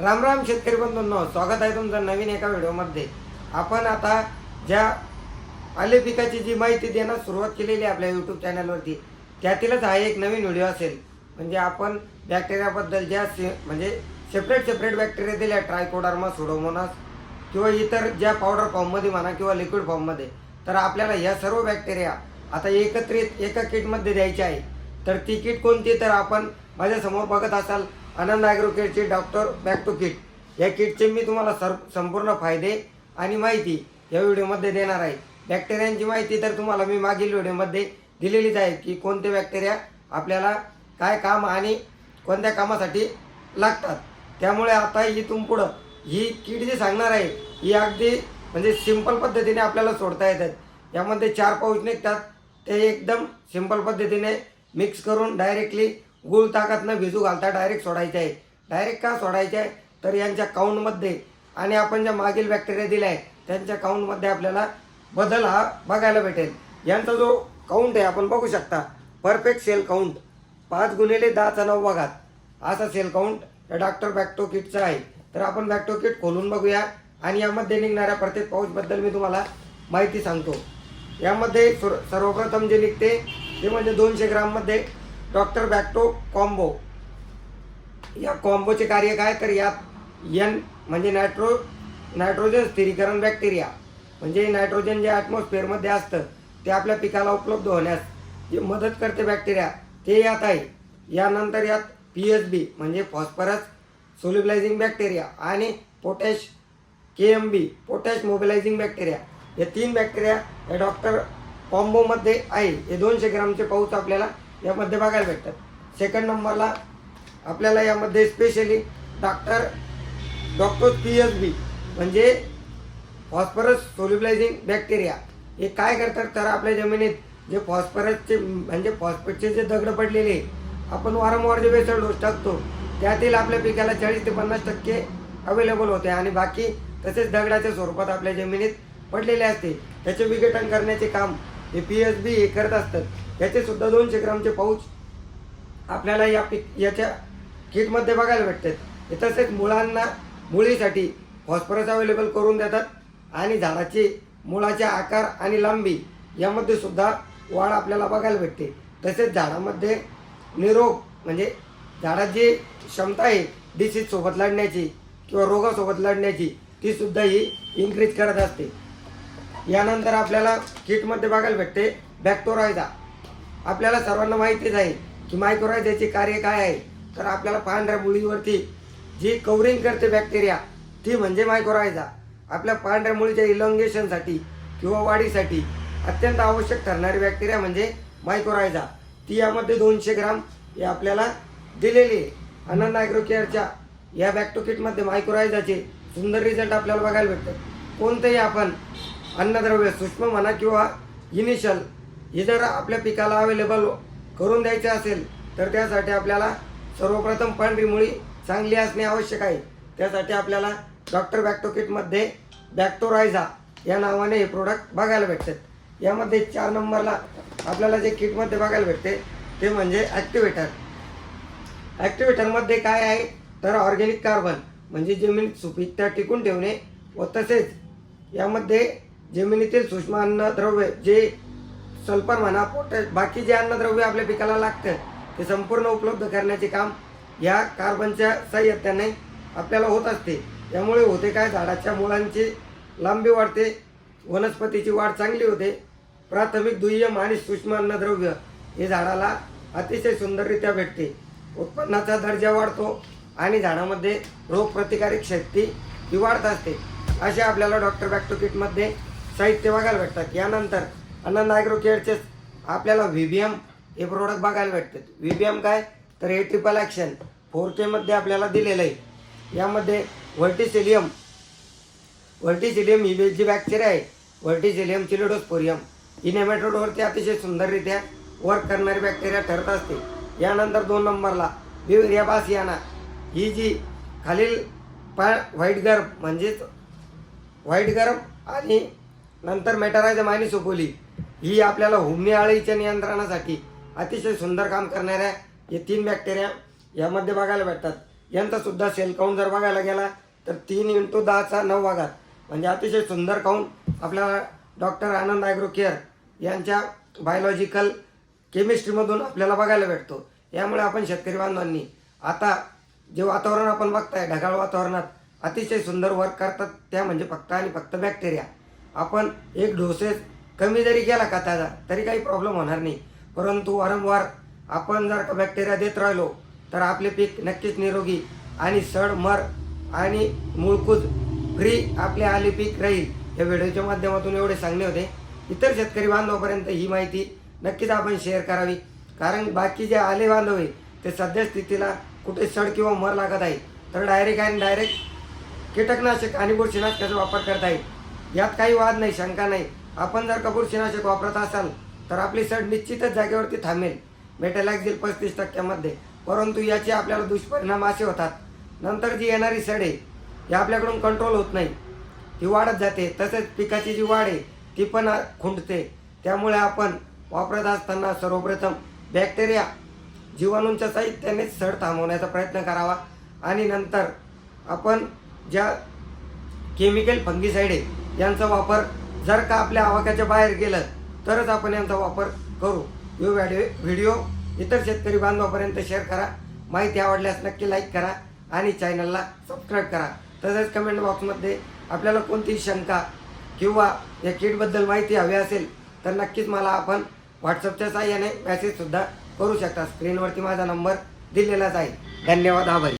राम राम शेतकरी बंधूंनो स्वागत आहे तुमचं नवीन एका व्हिडिओमध्ये. आपण आता ज्या आले पिकाची जी माहिती देण्यास सुरुवात केलेली आहे आपल्या यूट्यूब चॅनलवरती त्यातीलच हा एक नवीन व्हिडिओ असेल. म्हणजे आपण बॅक्टेरियाबद्दल ज्या से म्हणजे सेपरेट सेपरेट बॅक्टेरिया दिल्या ट्रायकोडर्मा सुडोमोनास किंवा इतर ज्या पावडर फॉर्ममध्ये म्हणा किंवा लिक्विड फॉर्ममध्ये तर आपल्याला ह्या सर्व बॅक्टेरिया आता एकत्रित एका किटमध्ये द्यायची आहे. तर ती किट कोणती? तर आपण माझ्यासमोर बघत असाल आनंद ॲग्रोकेअरचे डॉक्टर बॅक टू किट या किटचे मी तुम्हाला सर संपूर्ण फायदे आणि माहिती या व्हिडिओमध्ये देणार आहे. बॅक्टेरियांची माहिती तर तुम्हाला मी मागील व्हिडिओमध्ये दिलेलीच आहे की कोणते बॅक्टेरिया आपल्याला काय काम आणि कोणत्या कामासाठी लागतात. त्यामुळे आता इथून पुढं ही किट जी सांगणार आहे ही अगदी म्हणजे सिंपल पद्धतीने आपल्याला सोडता येतात. यामध्ये चार पाऊच निघतात. ते एकदम सिंपल पद्धतीने मिक्स करून डायरेक्टली गुळ ताकात न भिजू घालता डायरेक्ट सोडायचे आहे डायरेक्ट का सोडायचे आहे तर यांच्या काउंटमध्ये आणि आपण ज्या मागील बॅक्टेरिया दिल्या आहे त्यांच्या काउंटमध्ये आपल्याला बदल हा बघायला भेटेल. यांचा जो काउंट आहे आपण बघू शकता. परफेक्ट सेल काउंट पाच गुणिले दहाचा नऊ भागात असा सेल काउंट या डॉक्टर बॅक्टो किटचा आहे. तर आपण बॅक्टो किट खोलून बघूया. आणि यामध्ये निघणाऱ्या प्रत्येक पाऊचबद्दल मी तुम्हाला माहिती सांगतो. यामध्ये सुर सर्वप्रथम जे निघते ते म्हणजे दोनशे ग्राममध्ये डॉक्टर बॅक्टो कॉम्बो. या कॉम्बोचे कार्य काय? तर यात यन म्हणजे नायट्रो नायट्रोजन स्थिरीकरण बॅक्टेरिया म्हणजे नायट्रोजन जे ॲटमॉस्फिअरमध्ये असतं ते आपल्या पिकाला उपलब्ध होण्यास जे मदत करते बॅक्टेरिया ते यात आहे. यानंतर यात पी एच बी म्हणजे फॉस्फरस सोल्युबलायझिंग बॅक्टेरिया आणि potash K M B potash mobilising bacteria हे तीन बॅक्टेरिया या डॉक्टर कॉम्बोमध्ये आहे. हे दोनशे ग्रामचे पाऊच आपल्याला यामध्ये बघायला भेटतात. सेकंड नंबरला आपल्याला यामध्ये specially doctor doctor P H B म्हणजे फॉस्फरस सोल्युबलायझिंग बॅक्टेरिया हे काय करतात? तर आपल्या जमिनीत जे फॉस्फरसचे म्हणजे फॉस्फेटचे जे दगड पडलेले आपण वारंवार जे वेसळ डोस टाकतो त्यातील आपल्या पिकाला चाळीस ते पन्नास टक्के अवेलेबल होते. आणि बाकी तसेच दगडाच्या स्वरूपात आपल्या जमिनीत पडलेले असते. त्याचे विघटन करण्याचे काम हे पी एच बी हे करत असतात. याचे सुद्धा दोनशे ग्रामचे पाऊच आपल्याला या पिक याच्या किटमध्ये बघायला भेटतात. तसेच मुळांना मुळीसाठी फॉस्फरस अवेलेबल करून देतात आणि झाडाचे मुळाचे आकार आणि लांबी यामध्ये सुद्धा वाढ आपल्याला बघायला भेटते. तसेच झाडामध्ये निरोग म्हणजे झाडाची क्षमता आहे डिसीजसोबत लढण्याची किंवा रोगासोबत लढण्याची ती सुद्धा ही इन्क्रीज करत असते. यानंतर आपल्याला किटमध्ये बघायला भेटते बॅक्टोरायझा आपल्याला सर्वांना माहितीच आहे की मायक्रोरायझाचे कार्य काय आहे. तर आपल्याला पांढऱ्या मुळीवरती जी कवरिंग करते बॅक्टेरिया ती म्हणजे मायक्रोरायझा आपल्या पांढऱ्या मुळीच्या इलॉंगेशनसाठी किंवा वाढीसाठी अत्यंत आवश्यक ठरणारी बॅक्टेरिया म्हणजे मायक्रोरायझा ती यामध्ये दोनशे ग्राम हे आपल्याला दिलेली आहे. आनंद ॲग्रो केअरच्या या बॅक्टोकिटमध्ये मायक्रोरायझाचे सुंदर रिझल्ट आपल्याला बघायला भेटतात. कोणतंही आपण अन्नद्रव्य सूक्ष्म म्हणा किंवा इनिशियल हे जर आपल्या पिकाला अवेलेबल करून द्यायचे असेल तर त्यासाठी आपल्याला सर्वप्रथम पांढरी मुळी चांगली असणे आवश्यक आहे. त्यासाठी आपल्याला डॉक्टर बॅक्टोकिटमध्ये बॅक्टोरायझा या नावाने हे प्रोडक्ट बघायला भेटतात. यामध्ये चार नंबरला आपल्याला जे किटमध्ये बघायला भेटते ते म्हणजे ॲक्टिवेटर ॲक्टिवेटरमध्ये काय आहे? तर ऑर्गॅनिक कार्बन म्हणजे जमिनीत सुपीकता टिकून ठेवणे व तसेच यामध्ये जमिनीतील सूक्ष्म अन्नद्रव्य जे सल्फर म्हणा पोटॅश बाकी जे अन्नद्रव्य आपल्या पिकाला लागतं ते संपूर्ण उपलब्ध करण्याचे काम या कार्बनच्या साह्यत्याने आपल्याला होत असते. त्यामुळे होते काय? झाडाच्या मुळांची लांबी वाढते वनस्पतीची वाढ चांगली होते. प्राथमिक दुय्यम आणि सूक्ष्म अन्नद्रव्य हे झाडाला अतिशय सुंदररित्या भेटते. उत्पन्नाचा दर्जा वाढतो आणि झाडामध्ये रोगप्रतिकारक शक्ती ही वाढत असते. असे आपल्याला डॉक्टर बॅक्टोकिटमध्ये साहित्य बघायला भेटतात. यानंतर आनंद ॲग्रो केअरचे आपल्याला व्ही बी एम हे प्रोडक्ट बघायला भेटतात. व्ही बी एम काय? तर हे ट्रिपल ॲक्शन फोर केमध्ये आपल्याला दिलेलं आहे. यामध्ये व्हर्टिसिलियम व्हर्टिसिलियम ही जी बॅक्टेरिया आहे व्हर्टिसिलियम चिलिडोस्पोरियम ही नेमॅटोडवरती अतिशय सुंदररित्या वर्क करणारी बॅक्टेरिया ठरत असते. यानंतर दोन नंबरला बिवेरिया बासियाना ही जी खालील पा व्हाईट गर्भ म्हणजेच व्हाईट गर्भ आणि नंतर मेटारायझम आणि सोपोली ही आपल्याला हुमणी आळीच्या नियंत्रणासाठी अतिशय सुंदर काम करणाऱ्या हे तीन बॅक्टेरिया यामध्ये बघायला भेटतात. यांचा सुद्धा सेल काउंट जर बघायला गेला तर तीन इंटू दहाचा नऊ भागात. म्हणजे अतिशय सुंदर काउंट आपल्याला डॉक्टर आनंद ॲग्रो केअर यांच्या बायोलॉजिकल केमिस्ट्रीमधून आपल्याला बघायला भेटतो. यामुळे आपण शेतकरी बांधवांनी आता जे वातावरण आपण बघताय ढगाळ वातावरणात अतिशय सुंदर वर्क करतात त्या म्हणजे फक्त आणि फक्त बॅक्टेरिया आपण एक डोसेस कमी जरी केला का ताजा तरी काही प्रॉब्लेम होणार नाही. परंतु वारंवार आपण जर का बॅक्टेरिया देत राहिलो तर आपले पीक नक्कीच निरोगी आणि सड मर आणि मुळकूज फ्री आपले आले पीक राहील. या व्हिडिओच्या माध्यमातून एवढे सांगणे होते. इतर शेतकरी बांधवापर्यंत ही माहिती नक्कीच आपण शेअर करावी. कारण बाकी जे आले बांधव आहे ते सध्या स्थितीला कुठे सड किंवा मर लागत आहे तर डायरेक्ट आणि डायरेक्ट कीटकनाशक आणि बुरशीनाशकाचा वापर करता येईल यात काही वाद नाही शंका नाही. आपण जर का वापरत असाल तर आपली सड निश्चितच जागेवरती थांबेल. मेटॅलॅक्झिल पस्तीस टक्क्यामध्ये. परंतु याचे आपल्याला दुष्परिणाम असे होतात. नंतर जी येणारी सड आहे ही आपल्याकडून कंट्रोल होत नाही. ती वाढत जाते. तसेच पिकाची जी वाढ आहे ती पण खुंटते. त्यामुळे आपण वापरत असताना सर्वप्रथम बॅक्टेरिया जीवाणूंच्या साहित्यानेच सड थांबवण्याचा प्रयत्न करावा. आणि नंतर आपण ज्या केमिकल फंगीसाईड आहे यांचा वापर जर का आपल्या आवाक्याच्या बाहेर गेलं तरच आपण यांचा वापर करू. यो व्हिडिओ व्हिडिओ इतर शेतकरी बांधवापर्यंत शेअर करा. माहिती आवडल्यास नक्की लाईक करा आणि चॅनलला सबस्क्राईब करा. तसेच कमेंट बॉक्समध्ये आपल्याला कोणतीही शंका किंवा या किटबद्दल माहिती हवी असेल तर नक्कीच मला आपण व्हॉट्सअपच्या साह्याने मेसेजसुद्धा करू शकता. स्क्रीनवरती माझा नंबर दिलेलाच आहे. धन्यवाद आभारी.